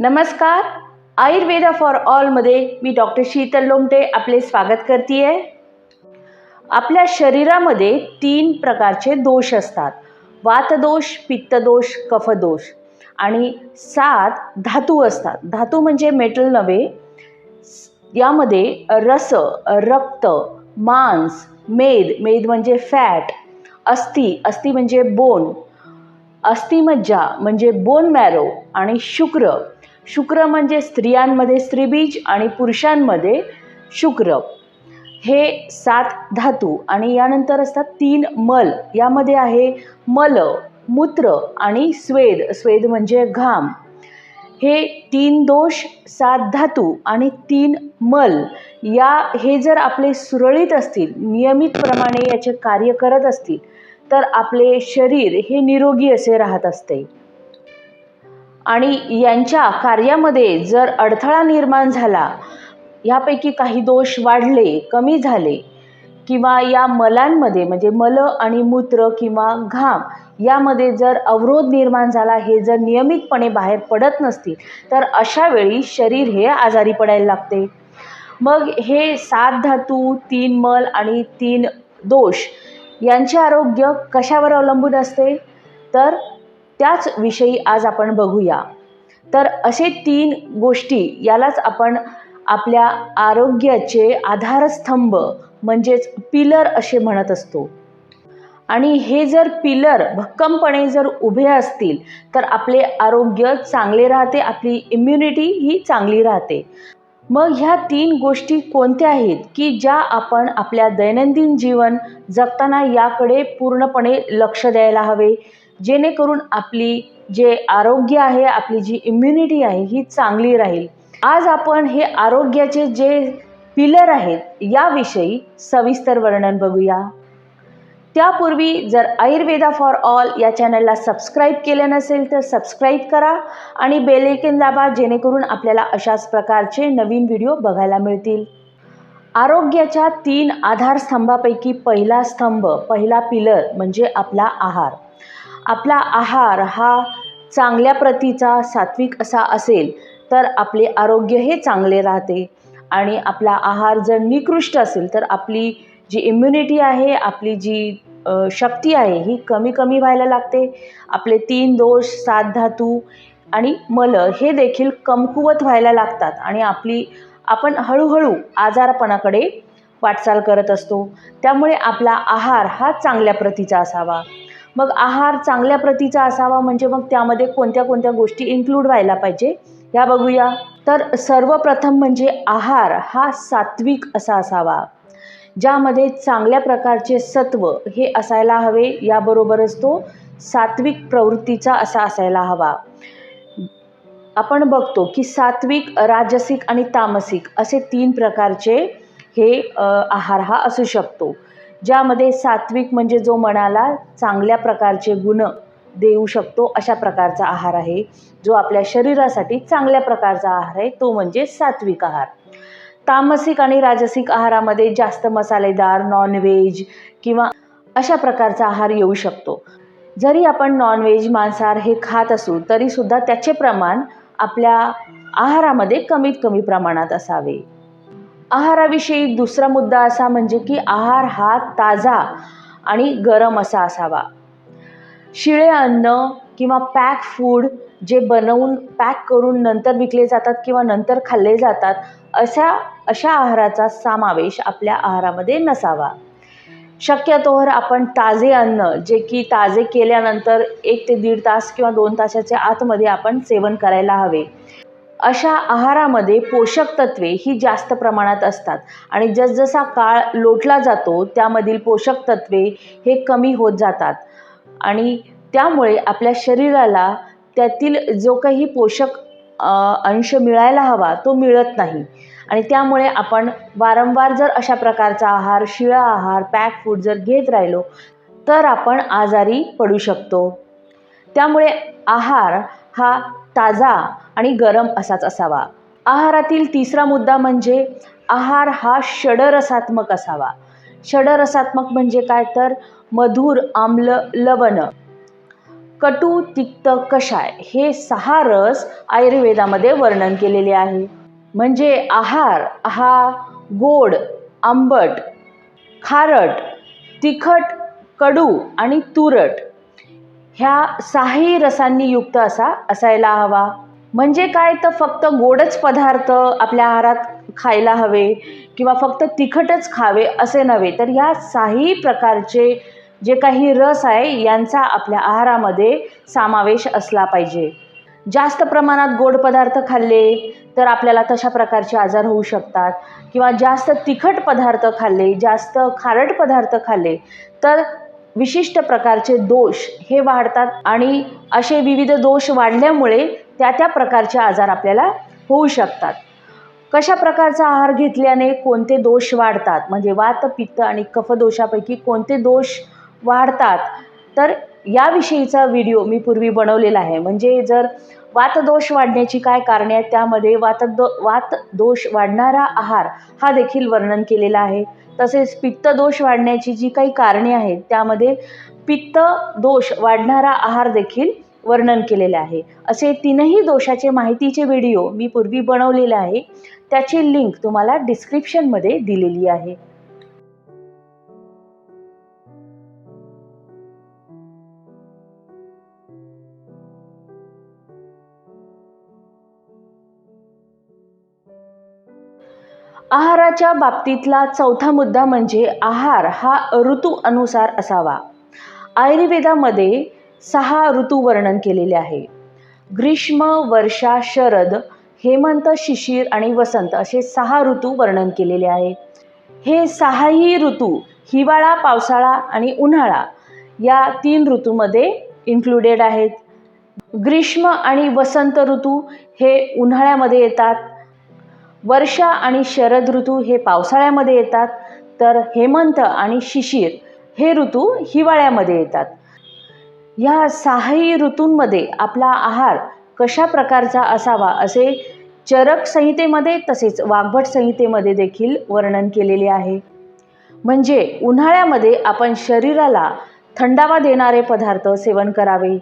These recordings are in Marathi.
नमस्कार. आयुर्वेदा फॉर ऑलमध्ये मी डॉक्टर शीतल लोमटे आपले स्वागत करते आहे आपल्या शरीरामध्ये तीन प्रकारचे दोष असतात. वातदोष पित्तदोष कफदोष आणि सात धातू असतात. धातू म्हणजे मेटल नव्हे. यामध्ये रस रक्त मांस मेद मेद म्हणजे फॅट अस्थि अस्थि म्हणजे बोन अस्थिमज्जा म्हणजे बोन मॅरो आणि शुक्र शुक्र म्हणजे स्त्रियांमध्ये स्त्रीबीज आणि पुरुषांमध्ये शुक्र. हे सात धातू आणि यानंतर असतात तीन मल. यामध्ये आहे मल मूत्र आणि स्वेद. स्वेद म्हणजे घाम. हे तीन दोष सात धातू आणि तीन मल. या हे जर आपले सुरळीत असतील नियमितप्रमाणे याचे कार्य करत असतील तर आपले शरीर हे निरोगी असे राहत असते. आणि यांच्या कार्यामध्ये जर अडथळा निर्माण झाला ह्यापैकी काही दोष वाढले कमी झाले किंवा या मलांमध्ये म्हणजे मल आणि मूत्र किंवा घाम यामध्ये जर अवरोध निर्माण झाला हे जर नियमितपणे बाहेर पडत नसतील तर अशा वेळी शरीर हे आजारी पडायला लागते. मग हे सात धातू तीन मल आणि तीन दोष यांचे आरोग्य कशावर अवलंबून असते? तर त्याच विषयी आज आपण बघूया. तर असे तीन गोष्टी यालाच आपण आपल्या आरोग्याचे आधारस्तंभ म्हणजेच पिलर असे म्हणत असतो. आणि हे जर पिलर भक्कमपणे जर उभे असतील तर आपले आरोग्य चांगले राहते आपली इम्युनिटी ही चांगली राहते. मग ह्या तीन गोष्टी कोणत्या आहेत की ज्या आपण आपल्या दैनंदिन जीवन जगताना याकडे पूर्णपणे लक्ष द्यायला हवे? जेणेकरून आपली जे आरोग्य आहे आपली जी इम्युनिटी आहे ही चांगली राहील. आज आपण हे आरोग्याचे जे पिलर आहेत याविषयी सविस्तर वर्णन बघूया. त्यापूर्वी जर आयुर्वेदा फॉर ऑल या चॅनलला सबस्क्राईब केलं नसेल तर सबस्क्राईब करा आणि बेलेकन दाबा जेणेकरून आपल्याला अशाच प्रकारचे नवीन व्हिडिओ बघायला मिळतील. आरोग्याच्या तीन आधारस्तंभापैकी पहिला स्तंभ पहिला पिलर म्हणजे आपला आहार. आपला आहार हा चांगल्या प्रतीचा सात्विक असा असेल तर आपले आरोग्य हे चांगले राहते. आणि आपला आहार जर निकृष्ट असेल तर आपली जी इम्युनिटी आहे आपली जी शक्ती आहे ही कमी कमी व्हायला लागते. आपले तीन दोष सात धातू आणि मल हे देखील कमकुवत व्हायला लागतात. आणि आपली आपण हळूहळू आजारपणाकडे वाटचाल करत असतो. त्यामुळे आपला आहार हा चांगल्या प्रतीचा असावा. मग आहार चांगल्या प्रतीचा असावा म्हणजे मग त्यामध्ये कोणत्या कोणत्या गोष्टी इन्क्लूड व्हायला पाहिजे? ह्या बघूया. तर सर्वप्रथम म्हणजे आहार हा सात्विक असा असावा ज्यामध्ये चांगल्या प्रकारचे सत्व हे असायला हवे याबरोबरच तो सात्विक प्रवृत्तीचा असा असायला हवा. आपण बघतो की सात्विक राजसिक आणि तामसिक असे तीन प्रकारचे हे आहार हा असू शकतो. ज्यामध्ये सात्विक म्हणजे जो मनाला चांगल्या प्रकारचे गुण देऊ शकतो अशा प्रकारचा आहार आहे. जो आपल्या शरीरासाठी चांगल्या प्रकारचा आहार आहे तो म्हणजे सात्विक आहार. तामसिक आणि राजसिक आहारामध्ये जास्त मसालेदार नॉनव्हेज किंवा अशा प्रकारचा आहार येऊ शकतो. जरी आपण नॉनव्हेज मांसाहार हे खात असू तरीसुद्धा त्याचे प्रमाण आपल्या आहारामध्ये कमीत कमी प्रमाणात असावे. आहाराविषयी दुसरा मुद्दा असा म्हणजे की आहार हा ताजा आणि गरम असा असावा. शिळे अन्न किंवा पॅक फूड जे बनवून पॅक करून नंतर विकले जातात किंवा नंतर खाल्ले जातात अशा अशा आहाराचा समावेश आपल्या आहारामध्ये नसावा. शक्यतोवर आपण ताजे अन्न जे की ताजे केल्यानंतर एक ते दीड तास किंवा दोन तासाच्या आतमध्ये आपण सेवन करायला हवे. अशा आहारामध्ये पोषक तत्वे ही जास्त प्रमाणात असतात. आणि जसजसा काळ लोटला जातो त्यामधील पोषक तत्वे हे कमी होत जातात. आणि त्यामुळे आपल्या शरीराला त्यातील जो काही पोषक अंश मिळायला हवा तो मिळत नाही. आणि त्यामुळे आपण वारंवार जर अशा प्रकारचा आहार शिळा आहार पॅक फूड जर घेत राहिलो तर आपण आजारी पडू शकतो. त्यामुळे आहार हा ताजा आणि गरम असाच असावा. आहारातील तिसरा मुद्दा म्हणजे आहार हा षडरसात्मक असावा. षडरसात्मक म्हणजे काय तर? मधुर आम्ल लवण. कटू तिक्त कषाय हे सहा रस आयुर्वेदामध्ये वर्णन केलेले आहे. म्हणजे आहार हा गोड आंबट खारट तिखट कडू आणि तुरट ह्या साही रसांनी युक्त असा असायला हवा. म्हणजे काय तर फक्त गोडच पदार्थ आपल्या आहारात खायला हवे किंवा फक्त तिखटच खावे असे नव्हे. तर ह्या साही प्रकारचे जे काही रस आहे यांचा आपल्या आहारामध्ये समावेश असला पाहिजे. जास्त प्रमाणात गोड पदार्थ खाल्ले तर आपल्याला तशा प्रकारचे आजार होऊ शकतात. किंवा जास्त तिखट पदार्थ खाल्ले जास्त खारट पदार्थ खाल्ले तर विशिष्ट प्रकारचे दोष हे वाढतात आणि असे विविध दोष वाढल्यामुळे त्या त्या प्रकारचे आजार आपल्याला होऊ शकतात. कशा प्रकारचा आहार घेतल्याने कोणते दोष वाढतात? म्हणजे वात पित्त आणि कफदोषापैकी कोणते दोष वाढतात? तर याविषयीचा व्हिडिओ मी पूर्वी बनवलेला आहे. म्हणजे जर वातदोष वाढण्याची काय कारणे आहेत त्यामध्ये वातदो वात दोष वाढणारा आहार हा देखील वर्णन केलेला आहे. तसेच पित्तदोष वाढण्याची जी काही कारणे आहेत त्यामध्ये पित्त दोष वाढणारा आहार देखील वर्णन केलेले आहे. असे तीनही दोषाचे माहितीचे व्हिडिओ मी पूर्वी बनवलेले आहे. त्याची लिंक तुम्हाला डिस्क्रिप्शनमध्ये दिलेली आहे. आहाराच्या बाबतीतला चौथा मुद्दा म्हणजे आहार हा ऋतू अनुसार असावा. आयुर्वेदामध्ये सहा ऋतू वर्णन केलेले आहे. ग्रीष्म वर्षा शरद हेमंत शिशिर आणि वसंत असे सहा ऋतू वर्णन केलेले आहे. हे सहाही ऋतू हिवाळा पावसाळा आणि उन्हाळा या तीन ऋतूमध्ये इन्क्लुडेड आहेत. ग्रीष्म आणि वसंत ऋतू हे उन्हाळ्यामध्ये येतात. वर्षा आणि शरद ऋतू हे पावसाळ्यामध्ये येतात तर हेमंत आणि शिशिर हे ऋतू हिवाळ्यामध्ये येतात. ह्या सहाही ऋतूंमध्ये आपला आहार कशा प्रकारचा असावा असे चरक संहितेमध्ये तसेच वाघभट संहितेमध्ये देखील वर्णन केलेले आहे. म्हणजे उन्हाळ्यामध्ये आपण शरीराला थंडावा देणारे पदार्थ सेवन करावे.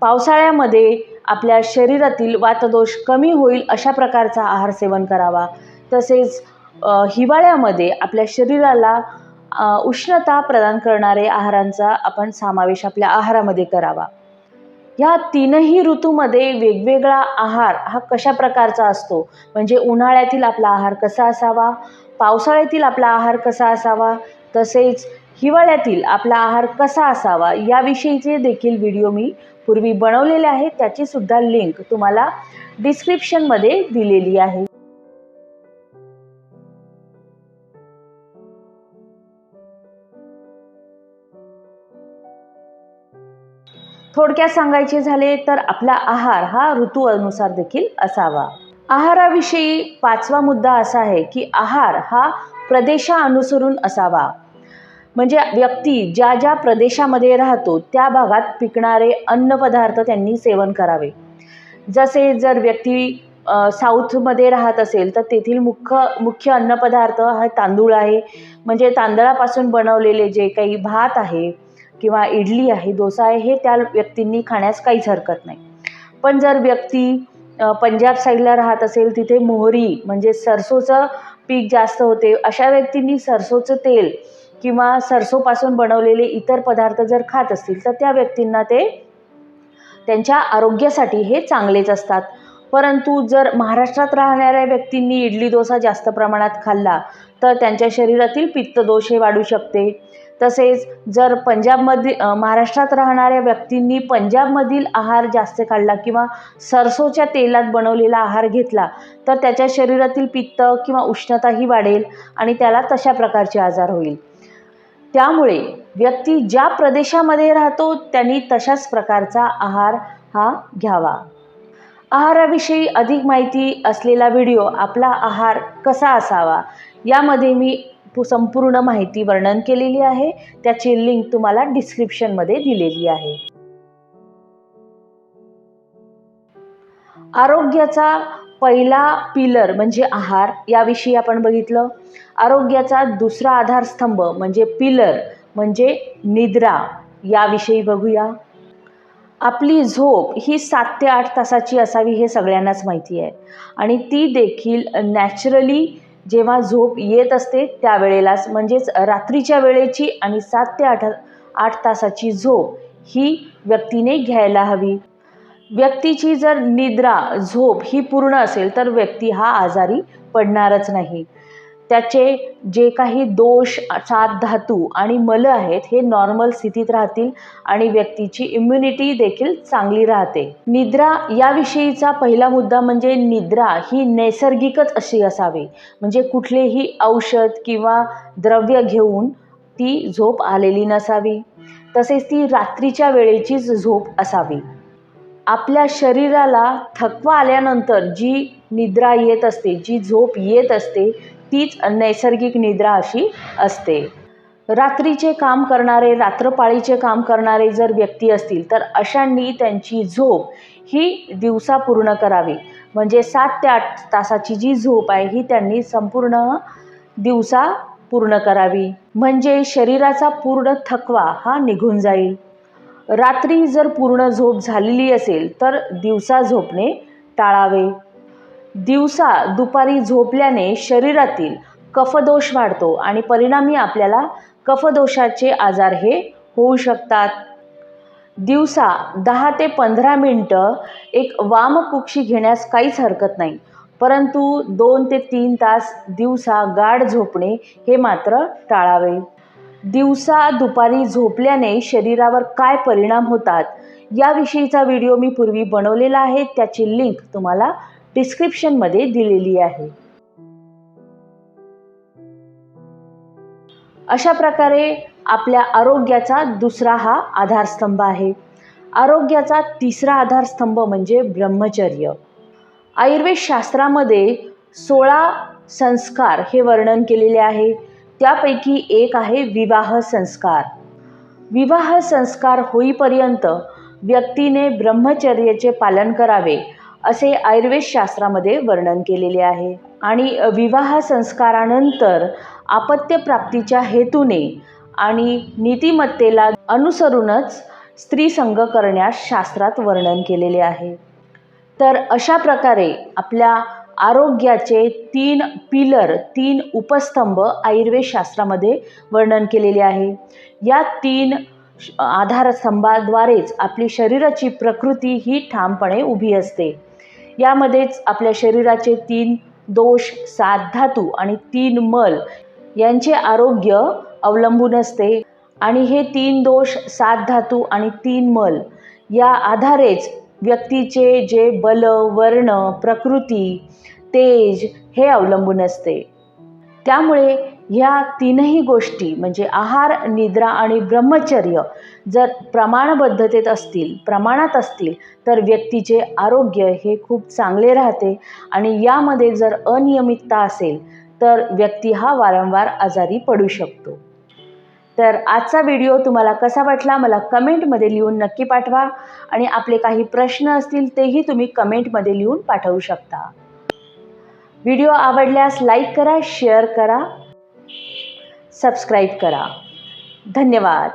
पावसाळ्यामध्ये आपल्या शरीरातील वातदोष कमी होईल अशा प्रकारचा आहार सेवन करावा. तसेच हिवाळ्यामध्ये आपल्या शरीराला उष्णता प्रदान करणारे आहारांचा आपण समावेश आपल्या आहारामध्ये करावा. या तीनही ऋतूमध्ये वेगवेगळा आहार हा कशा प्रकारचा असतो? म्हणजे उन्हाळ्यातील आपला आहार कसा असावा? पावसाळ्यातील आपला आहार कसा असावा? तसेच हिवाळ्यातील आपला आहार कसा असावा? याविषयीचे देखील व्हिडिओ मी पूर्वी बनवलेले आहे त्याची सुद्धा लिंक तुम्हाला डिस्क्रिप्शनमध्ये दिलेली आहे. थोडक्यात सांगायचे झाले तर आपला आहार हा ऋतू अनुसार देखील असावा. आहाराविषयी पाचवा मुद्दा असा आहे की आहार हा प्रदेशानुसरून असावा. म्हणजे व्यक्ती ज्या ज्या प्रदेशामध्ये राहतो त्या भागात पिकणारे अन्नपदार्थ त्यांनी सेवन करावे. जसे जर व्यक्ती साऊथमध्ये राहत असेल तर तेथील मुख्य मुख्य अन्नपदार्थ हा तांदूळ आहे. म्हणजे तांदळापासून बनवलेले जे काही भात आहे किंवा इडली आहे डोसा आहे हे त्या व्यक्तींनी खाण्यास काहीच हरकत नाही. पण जर व्यक्ती पंजाब साईडला राहत असेल तिथे मोहरी म्हणजे सरसोचं पीक जास्त होते अशा व्यक्तींनी सरसोचं तेल किंवा सरसोपासून बनवलेले इतर पदार्थ जर खात असतील तर त्या व्यक्तींना ते त्यांच्या आरोग्यासाठी हे चांगलेच असतात. परंतु जर महाराष्ट्रात राहणाऱ्या व्यक्तींनी इडली डोसा जास्त प्रमाणात खाल्ला तर त्यांच्या शरीरातील पित्तदोष हे वाढू शकते. तसेच जर पंजाबमध्ये महाराष्ट्रात राहणाऱ्या व्यक्तींनी पंजाबमधील आहार जास्त खाल्ला किंवा सरसोच्या तेलात बनवलेला आहार घेतला तर त्याच्या शरीरातील पित्त किंवा उष्णताही वाढेल आणि त्याला तशा प्रकारचे आजार होईल. त्यामुळे व्यक्ती ज्या प्रदेशामध्ये राहतो त्यांनी तशाच प्रकारचा आहार हा घ्यावा. आहाराविषयी अधिक माहिती असलेला व्हिडिओ आपला आहार कसा असावा यामध्ये मी संपूर्ण माहिती वर्णन केलेली आहे. त्याची लिंक तुम्हाला डिस्क्रिप्शनमध्ये दिलेली आहे. आरोग्याचा पहिला पिलर म्हणजे आहार याविषयी आपण बघितलं. आरोग्याचा दुसरा आधारस्तंभ म्हणजे पिलर म्हणजे निद्रा याविषयी बघूया. आपली झोप ही सात ते आठ तासाची असावी हे सगळ्यांनाच माहिती आहे. आणि ती देखील नॅचरली जेव्हा झोप येत असते त्यावेळेलाच म्हणजेच रात्रीच्या वेळेची आणि सात ते आठ आठ तासाची झोप ही व्यक्तीने घ्यायला हवी. व्यक्तीची जर निद्रा झोप ही पूर्ण असेल तर व्यक्ती हा आजारी पडणारच नाही. त्याचे जे काही दोष सात धातू आणि मल आहेत हे नॉर्मल स्थितीत राहतील आणि व्यक्तीची इम्युनिटी देखील चांगली राहते. निद्रा याविषयीचा पहिला मुद्दा म्हणजे निद्रा ही नैसर्गिकच अशी असावी. म्हणजे कुठलेही औषध किंवा द्रव्य घेऊन ती झोप आलेली नसावी. तसेच ती रात्रीच्या वेळेचीच झोप असावी. आपल्या शरीराला थकवा आल्यानंतर जी निद्रा येत असते जी झोप येत असते तीच नैसर्गिक निद्रा अशी असते. रात्रीचे काम करणारे रात्रपाळीचे काम करणारे जर व्यक्ती असतील तर अशांनी त्यांची झोप ही दिवसा पूर्ण करावी. म्हणजे सात ते आठ तासाची जी झोप आहे ही त्यांनी संपूर्ण दिवसा पूर्ण करावी. म्हणजे शरीराचा पूर्ण थकवा हा निघून जाईल. रात्री जर पूर्ण झोप झालेली असेल तर दिवसा झोपणे टाळावे. दिवसा दुपारी झोपल्याने शरीरातील कफदोष वाढतो आणि परिणामी आपल्याला कफदोषाचे आजार हे होऊ शकतात. दिवसा दहा ते पंधरा मिनटं एक वामकुक्षी घेण्यास काहीच हरकत नाही परंतु दोन ते तीन तास दिवसा गाढ झोपणे हे मात्र टाळावे. दिवसा दुपारी झोपल्याने शरीरावर काय परिणाम होतात याविषयीचा व्हिडिओ मी पूर्वी बनवलेला आहे. त्याची लिंक तुम्हाला डिस्क्रिप्शनमध्ये दिलेली आहे. अशा प्रकारे आपल्या आरोग्याचा दुसरा हा आधारस्तंभ आहे. आरोग्याचा तिसरा आधारस्तंभ म्हणजे ब्रह्मचर्य. आयुर्वेद शास्त्रामध्ये सोळा संस्कार हे वर्णन केलेले आहे. त्यापैकी एक आहे विवाह संस्कार. विवाह संस्कार होईपर्यंत व्यक्तीने ब्रह्मचर्याचे पालन करावे असे आयुर्वेद शास्त्रामध्ये वर्णन केलेले आहे. आणि विवाह संस्कारानंतर आपत्यप्राप्तीच्या हेतूने आणि नीतिमत्तेला अनुसरूनच स्त्रीसंग करण्यास शास्त्रात वर्णन केलेले आहे. तर अशा प्रकारे आपल्या आरोग्याचे तीन पिलर तीन उपस्तंभ आयुर्वेद शास्त्रामध्ये वर्णन केलेले आहे. या तीन आधारस्तंभाद्वारेच आपली शरीराची प्रकृती ही ठामपणे उभी असते. यामध्येच आपल्या शरीराचे तीन दोष सात धातू आणि तीन मल यांचे आरोग्य अवलंबून असते. आणि हे तीन दोष सात धातू आणि तीन मल या आधारेच व्यक्तीचे जे बल वर्ण प्रकृती तेज हे अवलंबून असते. त्यामुळे ह्या तीनही गोष्टी म्हणजे आहार निद्रा आणि ब्रह्मचर्य जर प्रमाणबद्धतेत असतील प्रमाणात असतील तर व्यक्तीचे आरोग्य हे खूप चांगले राहते. आणि यामध्ये जर अनियमितता असेल तर व्यक्ती हा वारंवार आजारी पडू शकतो. तर आजचा व्हिडिओ तुम्हाला कसा वाटला मला कमेंटमध्ये लिहून नक्की पाठवा. आणि आपले काही प्रश्न असतील तेही तुम्ही कमेंटमध्ये लिहून पाठवू शकता. व्हिडिओ आवडल्यास लाईक करा शेअर करा सबस्क्राईब करा. धन्यवाद.